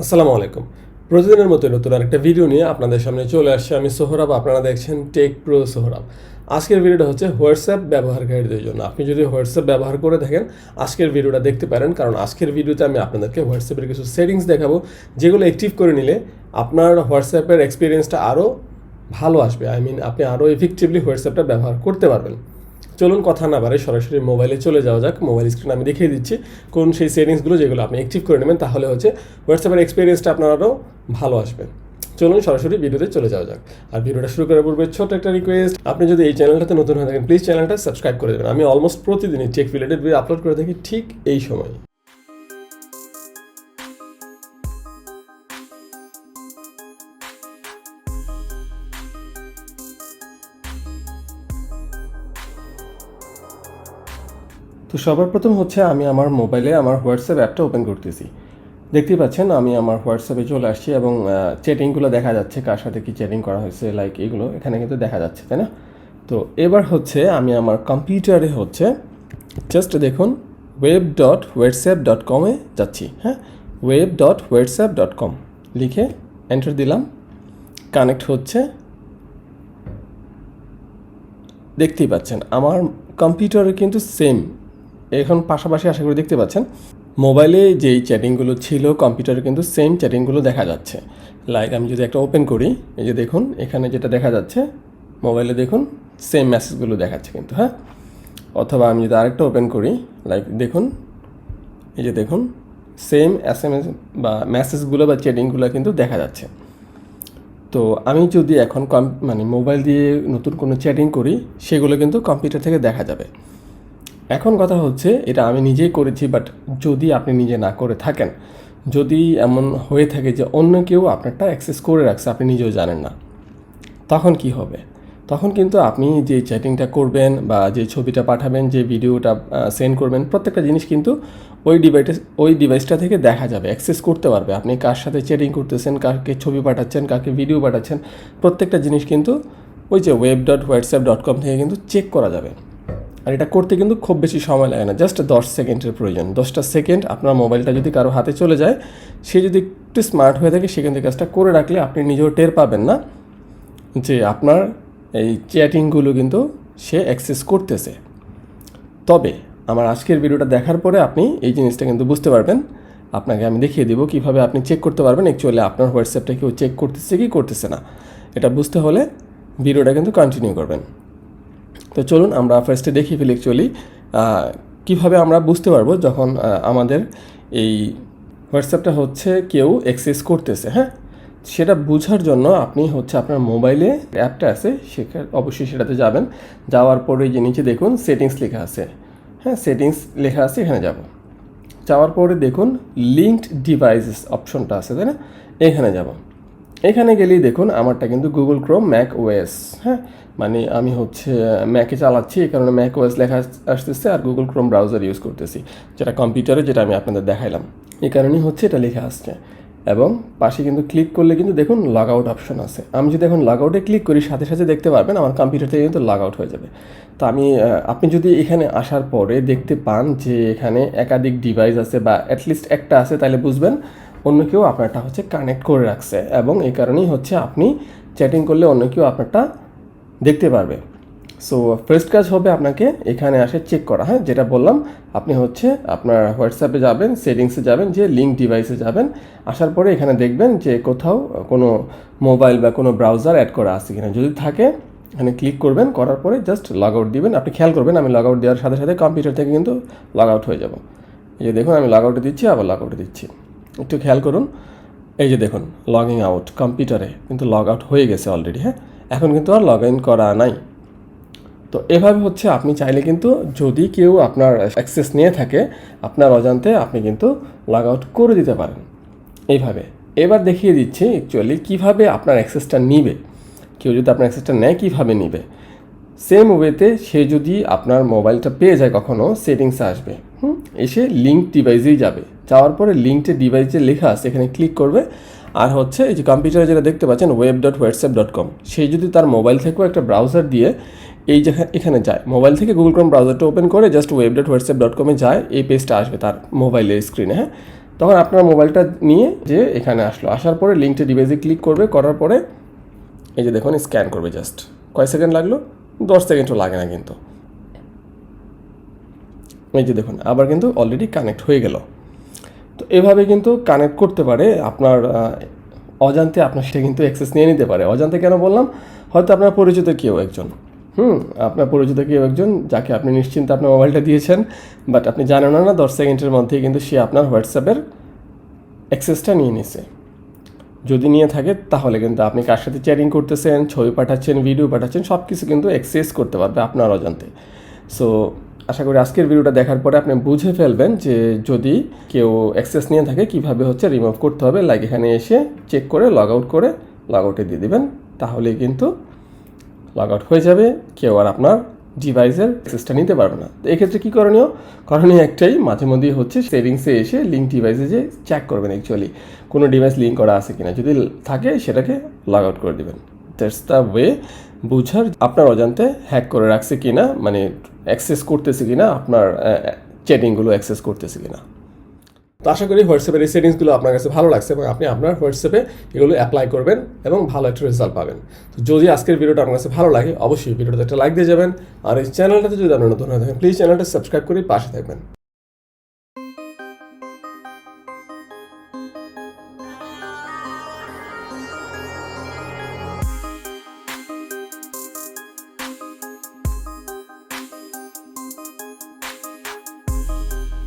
আসসালামু আলাইকুম। প্রতিদিনের মতো নতুন আরেকটা ভিডিও নিয়ে আপনাদের সামনে চলে আসছে আমি সোহরাব, আপনারা দেখছেন টেক প্রো সোহরাব। আজকের ভিডিওটা হচ্ছে হোয়াটসঅ্যাপ ব্যবহারকারীদের জন্য। আপনি যদি হোয়াটসঅ্যাপ ব্যবহার করে থাকেন, আজকের ভিডিওটা দেখতে পারেন, কারণ আজকের ভিডিওতে আমি আপনাদেরকে হোয়াটসঅ্যাপের কিছু সেটিংস দেখাবো, যেগুলো অ্যাক্টিভ করে নিলে আপনার হোয়াটসঅ্যাপের এক্সপিরিয়েন্সটা আরও ভালো আসবে। আই মিন আপনি আরও এফেক্টিভলি হোয়াটসঅ্যাপটা ব্যবহার করতে পারবেন। চলুন কথা না বাড়ে সরাসরি মোবাইলে চলে যাওয়া যাক। মোবাইল স্ক্রিন আমি দেখিয়ে দিচ্ছি কোন সেই সেটিংসগুলো যেগুলো আপনি অ্যাক্টিভ করে নেবেন, তাহলে হচ্ছে হোয়াটসঅ্যাপের এক্সপিরিয়েন্সটা আপনারও ভালো আসবে। চলুন সরাসরি ভিডিওতে চলে যাওয়া যাক। আর ভিডিওটা শুরু করার পূর্বে ছোট একটা রিকোয়েস্ট আপনি যদি এই চ্যানেলটাতে নতুন হয়ে থাকেন প্লিজ চ্যানেলটা সাবস্ক্রাইব করে দেবেন। আমি অলমোস্ট প্রতিদিনই টেক রিলেটেড ভিডিও আপলোড করে থাকি ঠিক এই সময়। তো সবার প্রথম হচ্ছে আমি আমার মোবাইলে আমার হোয়াটসঅ্যাপ অ্যাপটা ওপেন করতেছি। দেখতেই পাচ্ছেন আমি আমার হোয়াটসঅ্যাপে চলে আসছি এবং চ্যাটিংগুলো দেখা যাচ্ছে কার সাথে কি চ্যাটিং করা হয়েছে লাইক এগুলো এখানে কিন্তু দেখা যাচ্ছে, তাই না? তো এবার হচ্ছে আমি আমার কম্পিউটারে হচ্ছে জাস্ট দেখুন ওয়েব ডট হোয়াটসঅ্যাপ ডট কমে যাচ্ছি হ্যাঁ? Web dot WhatsApp dot com লিখে এন্টার দিলাম। কানেক্ট হচ্ছে। দেখতেই পাচ্ছেন আমার কম্পিউটারে কিন্তু সেম এখন পাশাপাশি আশা করি দেখতে পাচ্ছেন, মোবাইলে যেই চ্যাটিংগুলো ছিল কম্পিউটারে কিন্তু সেম চ্যাটিংগুলো দেখা যাচ্ছে। লাইক আমি যদি একটা ওপেন করি, এই যে দেখুন, এখানে যেটা দেখা যাচ্ছে, মোবাইলে দেখুন সেম মেসেজগুলো দেখাচ্ছে কিন্তু হ্যাঁ? অথবা আমি যদি আরেকটা ওপেন করি লাইক দেখুন, এই যে দেখুন সেম এস এম এস বা মেসেজগুলো বা চ্যাটিংগুলো কিন্তু দেখা যাচ্ছে। তো আমি যদি এখন কম মানে মোবাইল দিয়ে নতুন কোনো চ্যাটিং করি, সেগুলো কিন্তু কম্পিউটার থেকে দেখা যাবে। এখন কথা হচ্ছে, এটা আমি নিজেই করেছি বাট যদি আপনি নিজে না করে থাকেন, যদি এমন হয়ে থাকে যে অন্য কেউ আপনারটা অ্যাক্সেস করে রাখছে, আপনি নিজেও জানেন না, তখন কি হবে? তখন কিন্তু আপনি যে চ্যাটিংটা করবেন বা যে ছবিটা পাঠাবেন, যে ভিডিওটা সেন্ড করবেন, প্রত্যেকটা জিনিস কিন্তু ওই ডিভাইসে ওই ডিভাইসটা থেকে দেখা যাবে অ্যাক্সেস করতে পারবে। আপনি কার সাথে চ্যাটিং করতেছেন কাকে ছবি পাঠাচ্ছেন কাকে ভিডিও পাঠাচ্ছেন, প্রত্যেকটা জিনিস কিন্তু ওই যে web dot WhatsApp dot com থেকে কিন্তু চেক করা যাবে। আর এটা করতে কিন্তু খুব বেশি সময় লাগে না জাস্ট দশ সেকেন্ডের প্রয়োজন। দশটা সেকেন্ড আপনার মোবাইলটা যদি কারও হাতে চলে যায়, সে যদি একটু স্মার্ট হয়ে থাকে সেখান থেকে কাজটা করে রাখলে আপনি নিজেও টের পাবেন না যে আপনার এই চ্যাটিংগুলো কিন্তু সে অ্যাক্সেস করতেছে। তবে আমার আজকের ভিডিওটা দেখার পরে আপনি এই জিনিসটা কিন্তু বুঝতে পারবেন। আপনাকে আমি দেখিয়ে দেবো কীভাবে আপনি চেক করতে পারবেন। অ্যাকচুয়ালি আপনার হোয়াটসঅ্যাপটা কেউ চেক করতেছে কি করতেছে না। এটা বুঝতে হলে ভিডিওটা কিন্তু কন্টিনিউ করবেন। তো চলুন আমরা ফার্স্টে দেখি ফেলি অ্যাকচুয়ালি কীভাবে আমরা বুঝতে পারব যখন আমাদের এই হোয়াটসঅ্যাপটা হচ্ছে কেউ অ্যাক্সেস করতেছে হ্যাঁ? সেটা বোঝার জন্য আপনি হচ্ছে আপনার মোবাইলে অ্যাপটা আছে সেখানে অবশ্যই সেটাতে যাবেন। যাওয়ার পরে যে নিচে দেখুন সেটিংস লেখা আছে হ্যাঁ? সেটিংস লেখা আছে, এখানে যাব। যাওয়ার পরে দেখুন লিঙ্কড ডিভাইসেস অপশনটা আছে, তাই না? এখানে যাব। এখানে গেলেই দেখুন, আমারটা কিন্তু গুগল ক্রোম ম্যাক ওএস হ্যাঁ? মানে আমি হচ্ছে ম্যাকে চালাচ্ছি, এই কারণে ম্যাক ওএস লেখা আসতেছে আর গুগল ক্রোম ব্রাউজার ইউজ করতেছি, যেটা কম্পিউটারে যেটা আমি আপনাদের দেখাইলাম। এই কারণেই হচ্ছে এটা লেখা আসছে। এবং পাশে কিন্তু ক্লিক করলে কিন্তু দেখুন লগ আউট অপশন আছে। আমি যদি এখন লগ আউটে ক্লিক করি, সাথে সাথে দেখতে পারবেন, আমার কম্পিউটার থেকে কিন্তু লগ আউট হয়ে যাবে। তো আমি আপনি যদি এখানে আসার পরে দেখতে পান যে এখানে একাধিক ডিভাইস আছে বা অ্যাটলিস্ট একটা আছে, তাহলে বুঝবেন অন্য কেউ আপনারটা হচ্ছে কানেক্ট করে রাখছে এবং এই কারণেই হচ্ছে আপনি চ্যাটিং করলে অন্য কেউ আপনারটা দেখতে পারবে। সো ফার্স্ট কাজ হবে আপনাকে এখানে আসে চেক করা হ্যাঁ? যেটা বললাম, আপনি হচ্ছে আপনার হোয়াটসঅ্যাপে যাবেন সেটিংসে যাবেন, যে লিঙ্ক ডিভাইসে যাবেন, আসার পরে এখানে দেখবেন যে কোথাও কোনো মোবাইল বা কোনো ব্রাউজার অ্যাড করা আছে কিনা। যদি থাকে, এখানে ক্লিক করবেন, করার পরে জাস্ট লগ আউট দিবেন। আপনি খেয়াল করবেন, আমি লগ আউট দেওয়ার সাথে সাথে কম্পিউটার থেকে কিন্তু লগ আউট হয়ে যাব। এই যে দেখুন, আমি লগ আউটে দিচ্ছি, আবার লগ আউটে দিচ্ছি। একটু খেয়াল করুন। এই যে দেখুন লগিং আউট কম্পিউটারে কিন্তু লগ আউট হয়ে গেছে অলরেডি হ্যাঁ? এখন কিন্তু আর লগ ইন করা নাই। তো এভাবে হচ্ছে আপনি চাইলে কিন্তু যদি কেউ আপনার অ্যাক্সেস নিয়ে থাকে, আপনার অজান্তে আপনি কিন্তু লগ আউট করে দিতে পারেন। এইভাবে। এবার দেখিয়ে দিচ্ছি অ্যাকচুয়ালি কীভাবে আপনার অ্যাক্সেসটা নিবে। কেউ যদি আপনার অ্যাক্সেসটা নেয়, কীভাবে নিবে? সেম ওয়েতে সে যদি আপনার মোবাইলটা পেয়ে যায় কখনও সেটিংসে আসবে। হুম। এসে লিঙ্ক ডিভাইসেই যাবে। যাওয়ার পরে লিঙ্কটা ডিভাইস লেখা আছে, এখানে ক্লিক করবে। আর হচ্ছে এই যে কম্পিউটারে যেটা দেখতে পাচ্ছেন web dot WhatsApp dot com সে যদি তার মোবাইল থেকেও একটা ব্রাউজার দিয়ে এই যে এখানে যায় মোবাইল থেকে গুগল ক্রোম ব্রাউজারটা ওপেন করে just web dot WhatsApp dot কমে যায়, এই পেজটা আসবে তার মোবাইলের স্ক্রিনে হ্যাঁ? তখন আপনার মোবাইলটা নিয়ে যে এখানে আসলো। আসার পরে লিঙ্কটা ডিভাইসে ক্লিক করবে, করার পরে এই যে দেখুন স্ক্যান করবে জাস্ট কয় সেকেন্ড লাগল? দশ সেকেন্ডও লাগে না কিন্তু। এই যে দেখুন, আবার কিন্তু অলরেডি কানেক্ট হয়ে গেল। তো এভাবে কিন্তু কানেক্ট করতে পারে আপনার অজান্তে আপনার সেটা কিন্তু অ্যাক্সেস নিয়ে নিতে পারে। অজান্তে কেন বললাম? হয়তো আপনার পরিচিত কেউ একজন। হুম, আপনার পরিচিত কেউ একজন যাকে আপনি নিশ্চিন্তে আপনার মোবাইলটা দিয়েছেন বাট আপনি জানেন না দশ সেকেন্ডের মধ্যেই কিন্তু সে আপনার হোয়াটসঅ্যাপের অ্যাক্সেসটা নিয়ে নিছে। যদি নিয়ে থাকে, তাহলে কিন্তু আপনি কার সাথে চ্যাটিং করতেছেন, ছবি পাঠাচ্ছেন ভিডিও পাঠাচ্ছেন সব কিছু কিন্তু অ্যাক্সেস করতে পারবে আপনার অজান্তে। সো আশা করি আজকের ভিডিওটা দেখার পরে আপনি বুঝে ফেলবেন যে যদি কেউ অ্যাক্সেস নিয়ে থাকে, কীভাবে হচ্ছে রিমুভ করতে হবে। লাইক এখানে এসে চেক করে লগ আউট করে লগ আউটে দিয়ে দেবেন। তাহলে কিন্তু লগ আউট হয়ে যাবে। কেউ আর আপনার ডিভাইসের অ্যাক্সেসটা নিতে পারবে না। তো এক্ষেত্রে কী করণীয়? করণীয় একটাই, মাঝে মধ্যেই হচ্ছে সেটিংসে এসে লিঙ্ক ডিভাইসে যে চেক করবেন অ্যাকচুয়ালি কোনো ডিভাইস লিঙ্ক করা আছে কিনা। যদি থাকে, সেটাকে লগ আউট করে দিবেন। দ্যাটস দ্য ওয়ে বুঝার, আপনার অজান্তে হ্যাক করে রাখছে কিনা মানে অ্যাক্সেস করতেছে কিনা, আপনার চ্যাটিংগুলো অ্যাক্সেস করতেছে কিনা। তো আশা করি হোয়াটসঅ্যাপের এই সেটিংসগুলো আপনার কাছে ভালো লাগছে এবং আপনি আপনার হোয়াটসঅ্যাপে এগুলো অ্যাপ্লাই করবেন এবং ভালো একটা রেজাল্ট পাবেন। তো যদি আজকের ভিডিওটা আপনার কাছে ভালো লাগে, অবশ্যই ভিডিওটা একটা লাইক দিয়ে যাবেন। আর এই চ্যানেলটাতে যদি আপনার নতুন হয়ে থাকেন প্লিজ চ্যানেলটা সাবস্ক্রাইব করে পাশে থাকবেন।